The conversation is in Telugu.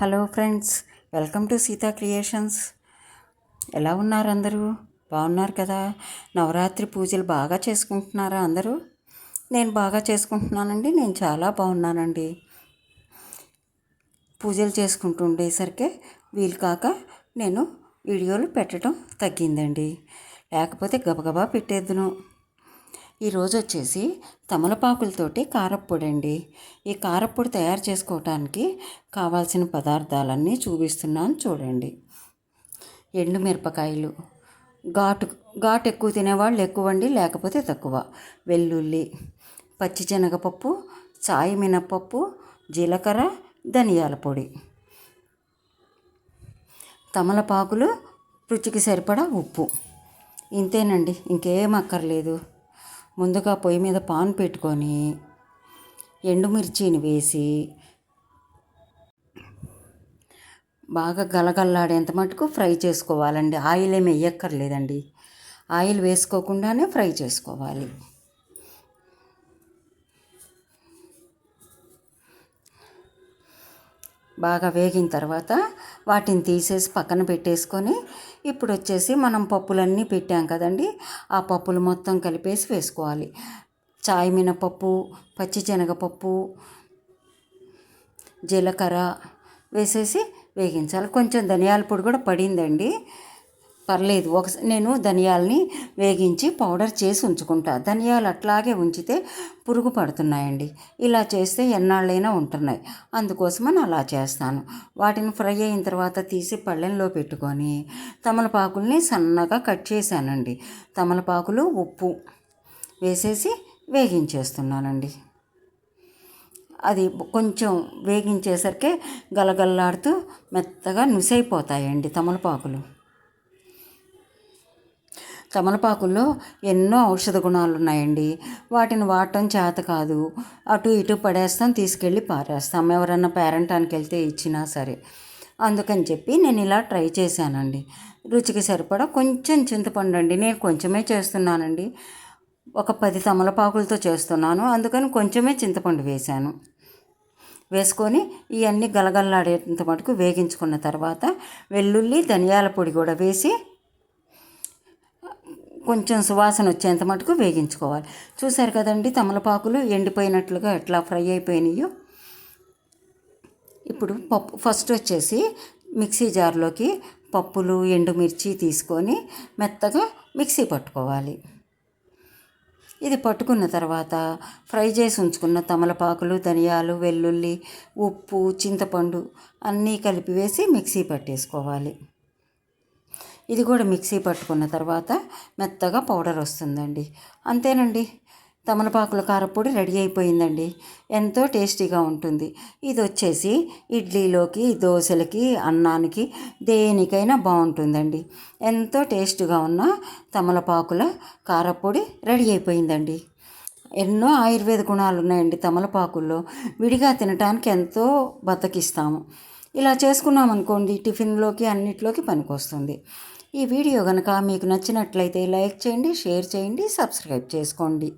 Hello friends welcome to Sita creations. ఎలా ఉన్నారు అందరూ? బాగున్నారు కదా? నవరాత్రి పూజలు బాగా చేసుకుంటున్నారా అందరూ? నేను బాగా చేసుకుంటున్నానండి నేను చాలా బాగున్నానండి. పూజలు చేసుకుంటూ ఉండేసరికి వీలు కాక నేను వీడియోలు పెట్టడం తగ్గిందండి. లేకపోతే గబగబా పెట్టేద్దును. ఈరోజు వచ్చేసి తమలపాకులతోటి కారప్పొడి అండి ఈ కారప్పొడి తయారు చేసుకోవటానికి కావాల్సిన పదార్థాలన్నీ చూపిస్తున్నాను చూడండి. ఎండు మిరపకాయలు. ఘాటు ఘాటు ఎక్కువ తినేవాళ్ళు ఎక్కువ అండి లేకపోతే తక్కువ. వెల్లుల్లి పచ్చిశనగపప్పు చాయ్ మినప్పప్పు జీలకర్ర ధనియాల పొడి. తమలపాకులు రుచికి సరిపడా ఉప్పు. ఇంతేనండి ఇంకేం అక్కర్లేదు. ముందుగా పొయ్యి మీద పాన్ పెట్టుకొని ఎండుమిర్చిని వేసి బాగా గలగల్లాడేంత మటుకు ఫ్రై చేసుకోవాలండి. ఆయిల్ ఏమి వేయక్కర్లేదండి ఆయిల్ వేసుకోకుండానే ఫ్రై చేసుకోవాలి. బాగా వేగిన తర్వాత వాటిని తీసేసి పక్కన పెట్టేసుకొని ఇప్పుడు వచ్చేసి మనం పప్పులన్నీ పెట్టాం కదండి ఆ పప్పులు మొత్తం కలిపేసి వేసుకోవాలి. చాయ్ మినపప్పు పచ్చిశనగపప్పు జీలకర్ర వేసేసి వేగించాలి. కొంచెం ధనియాల పొడి కూడా పడిందండి. పర్లేదు. ఒక నేను ధనియాలని వేగించి పౌడర్ చేసి ఉంచుకుంటా. ధనియాలు అట్లాగే ఉంచితే పురుగు పడుతున్నాయండి. ఇలా చేస్తే ఎన్నాళ్ళైనా ఉంటున్నాయి. అందుకోసమని అలా చేస్తాను. వాటిని ఫ్రై అయిన తర్వాత తీసి పళ్ళెంలో పెట్టుకొని తమలపాకుల్ని సన్నగా కట్ చేశానండి. తమలపాకులు ఉప్పు వేసేసి వేగించేస్తున్నానండి. అది కొంచెం వేగించేసరికి గలగల్లాడుతూ మెత్తగా నుసైపోతాయండి తమలపాకులు. తమలపాకుల్లో ఎన్నో ఔషధ గుణాలు ఉన్నాయండి వాటిని వాడటం చేత కాదు. అటు ఇటు పడేస్తాం తీసుకెళ్ళి పారేస్తాం. ఎవరన్నా పేరెంటానికి వెళ్తే ఇచ్చినా సరే. అందుకని చెప్పి నేను ఇలా ట్రై చేశానండి. రుచికి సరిపడా కొంచెం చింతపండు అండి. నేను కొంచెమే చేస్తున్నానండి. ఒక పది తమలపాకులతో చేస్తున్నాను. అందుకని కొంచెమే చింతపండు వేశాను. వేసుకొని ఇవన్నీ గలగల్లాడేంత మటుకు వేగించుకున్న తర్వాత వెల్లుల్లి ధనియాల పొడి కూడా వేసి కొంచెం సువాసన వచ్చేంత మటుకు వేగించుకోవాలి. చూసారు కదండి తమలపాకులు ఎండిపోయినట్లుగా ఎట్లా ఫ్రై అయిపోయినాయో. ఇప్పుడు పప్పు ఫస్ట్ వచ్చేసి మిక్సీ జార్లోకి పప్పులు ఎండుమిర్చి తీసుకొని మెత్తగా మిక్సీ పట్టుకోవాలి. ఇది పట్టుకున్న తర్వాత ఫ్రై చేసి ఉంచుకున్న తమలపాకులు ధనియాలు వెల్లుల్లి ఉప్పు చింతపండు అన్నీ కలిపి వేసి మిక్సీ పట్టేసుకోవాలి. ఇది కూడా మిక్సీ పట్టుకున్న తర్వాత మెత్తగా పౌడర్ వస్తుందండి. అంతేనండి. తమలపాకుల కారపొడి రెడీ అయిపోయిందండి. ఎంతో టేస్టీగా ఉంటుంది. ఇది వచ్చేసి ఇడ్లీలోకి దోశలకి అన్నానికి దేనికైనా బాగుంటుందండి. ఎంతో టేస్ట్గా ఉన్న తమలపాకుల కారపొడి రెడీ అయిపోయిందండి. ఎన్నో ఆయుర్వేద గుణాలు ఉన్నాయండి తమలపాకుల్లో. విడిగా తినడానికి ఎంతో బతకిస్తాము. ఇలా చేసుకున్నాం అనుకోండి టిఫిన్లోకి అన్నిట్లోకి పనికొస్తుంది. ఈ వీడియో కనుక మీకు నచ్చినట్లయితే లైక్ చేయండి షేర్ చేయండి సబ్స్క్రైబ్ చేసుకోండి.